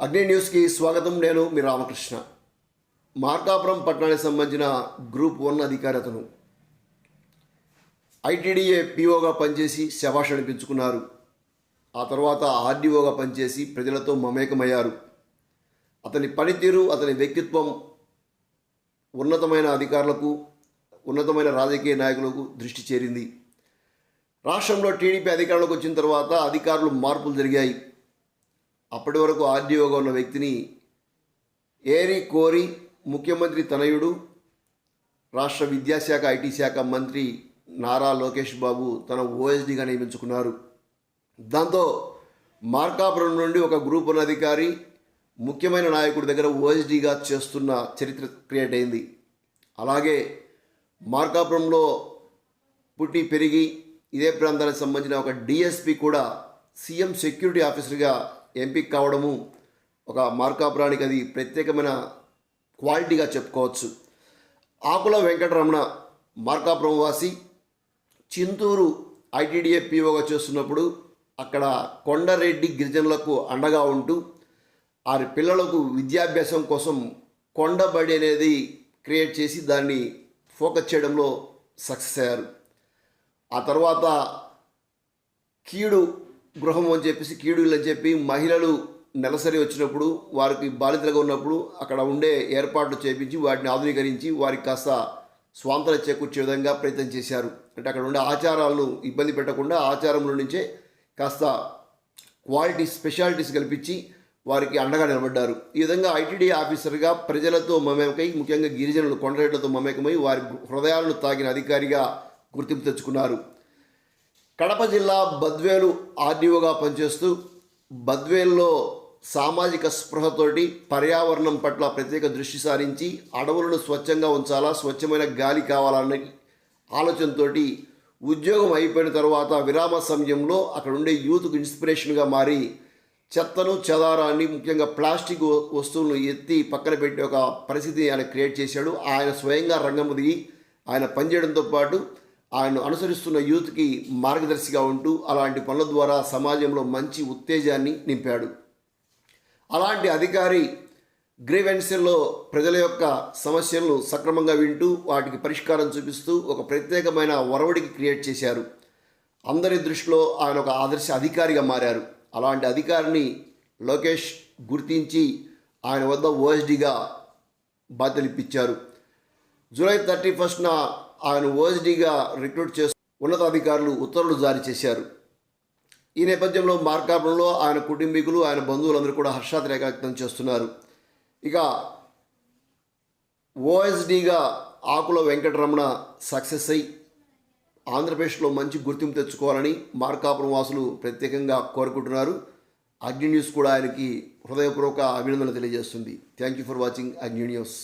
అగ్ని న్యూస్కి స్వాగతం. నేను మీ రామకృష్ణ. మార్కాపురం పట్టణానికి సంబంధించిన గ్రూప్ వన్ అధికారి అతను ఐటీడీఏ పీఓగా పనిచేసి శభాష్ అనిపించుకున్నారు. ఆ తర్వాత ఆర్డీఓగా పనిచేసి ప్రజలతో మమేకమయ్యారు. అతని పనితీరు అతని వ్యక్తిత్వం ఉన్నతమైన అధికారులకు ఉన్నతమైన రాజకీయ నాయకులకు దృష్టి చేరింది. రాష్ట్రంలో టీడీపీ అధికారంలోకి వచ్చిన తర్వాత అధికారులు మార్పులు జరిగాయి. అప్పటి వరకు ఆర్డీఓగా ఉన్న వ్యక్తిని ఏరి కోరి ముఖ్యమంత్రి తనయుడు రాష్ట్ర విద్యాశాఖ ఐటీ శాఖ మంత్రి నారా లోకేష్ బాబు తన ఓఎస్డీగా నియమించుకున్నారు. దాంతో మార్కాపురం నుండి ఒక గ్రూప్ వన్ అధికారి ముఖ్యమైన నాయకుడి దగ్గర ఓఎస్డీగా చేస్తున్న చరిత్ర క్రియేట్ అయింది. అలాగే మార్కాపురంలో పుట్టి పెరిగి ఇదే ప్రాంతానికి సంబంధించిన ఒక డిఎస్పి కూడా సీఎం సెక్యూరిటీ ఆఫీసర్గా ఎంపిక కావడము ఒక మార్కాపురానికి అది ప్రత్యేకమైన క్వాలిటీగా చెప్పుకోవచ్చు. ఆకుల వెంకటరమణ మార్కాపురం వాసి చింతూరు ఐటీడీఏ పీఓగా చేస్తున్నప్పుడు అక్కడ కొండరెడ్డి గిరిజనులకు అండగా ఉంటూ వారి పిల్లలకు విద్యాభ్యాసం కోసం కొండబడి అనేది క్రియేట్ చేసి దాన్ని ఫోకస్ చేయడంలో సక్సెస్ అయ్యారు. ఆ తర్వాత కీడు గృహం అని చెప్పేసి కీడులు అని చెప్పి మహిళలు నెలసరి వచ్చినప్పుడు వారికి బాధితులుగా ఉన్నప్పుడు అక్కడ ఉండే ఏర్పాట్లు చేపించి వాటిని ఆధునీకరించి వారికి కాస్త స్వాంతన చేకూర్చే విధంగా ప్రయత్నం చేశారు. అంటే అక్కడ ఉండే ఆచారాలను ఇబ్బంది పెట్టకుండా ఆచారంలో నుంచే కాస్త క్వాలిటీ స్పెషాలిటీస్ కల్పించి వారికి అండగా నిలబడ్డారు. ఈ విధంగా ఐటీడీ ఆఫీసర్గా ప్రజలతో మమేకమై ముఖ్యంగా గిరిజనులు కొండరేట్లతో మమేకమై వారి హృదయాలను తాగిన అధికారిగా గుర్తింపు తెచ్చుకున్నారు. కడప జిల్లా బద్వేలు ఆర్డీఓగా పనిచేస్తూ బద్వేల్లో సామాజిక స్పృహతోటి పర్యావరణం పట్ల ప్రత్యేక దృష్టి సారించి అడవులను స్వచ్ఛంగా ఉంచాలా స్వచ్ఛమైన గాలి కావాలన్న ఆలోచనతోటి ఉద్యోగం అయిపోయిన తర్వాత విరామ సమయంలో అక్కడ ఉండే యూత్కు ఇన్స్పిరేషన్గా మారి చెత్తను చెదారాన్ని ముఖ్యంగా ప్లాస్టిక్ వస్తువులను ఎత్తి పక్కన పెట్టే ఒక పరిస్థితిని ఆయన క్రియేట్ చేశాడు. ఆయన స్వయంగా రంగం దిగి ఆయన పనిచేయడంతో పాటు ఆయన్ను అనుసరిస్తున్న యూత్కి మార్గదర్శిగా ఉంటూ అలాంటి పనుల ద్వారా సమాజంలో మంచి ఉత్తేజాన్ని నింపాడు. అలాంటి అధికారి గ్రీవెన్సీల్లో ప్రజల యొక్క సమస్యలను సక్రమంగా వింటూ వాటికి పరిష్కారం చూపిస్తూ ఒక ప్రత్యేకమైన ఒరవడికి క్రియేట్ చేశారు. అందరి దృష్టిలో ఆయన ఒక ఆదర్శ అధికారిగా మారారు. అలాంటి అధికారిని లోకేష్ గుర్తించి ఆయన వద్ద ఓఎస్డీగా బాధ్యతలు ఇప్పించారు. జూలై థర్టీ ఫస్ట్న ఆయన ఓఎస్డీగా రిక్రూట్ చేస్తూ ఉన్నతాధికారులు ఉత్తర్వులు జారీ చేశారు. ఈ నేపథ్యంలో మార్కాపురంలో ఆయన కుటుంబీకులు ఆయన బంధువులందరూ కూడా హర్షాతిరేక వ్యక్తం చేస్తున్నారు. ఇక ఓఎస్డీగా ఆకుల వెంకటరమణ సక్సెస్ అయి ఆంధ్రప్రదేశ్లో మంచి గుర్తింపు తెచ్చుకోవాలని మార్కాపురం వాసులు ప్రత్యేకంగా కోరుకుంటున్నారు. అగ్ని న్యూస్ కూడా ఆయనకి హృదయపూర్వక అభినందనలు తెలియజేస్తుంది. Thank you for watching Agni news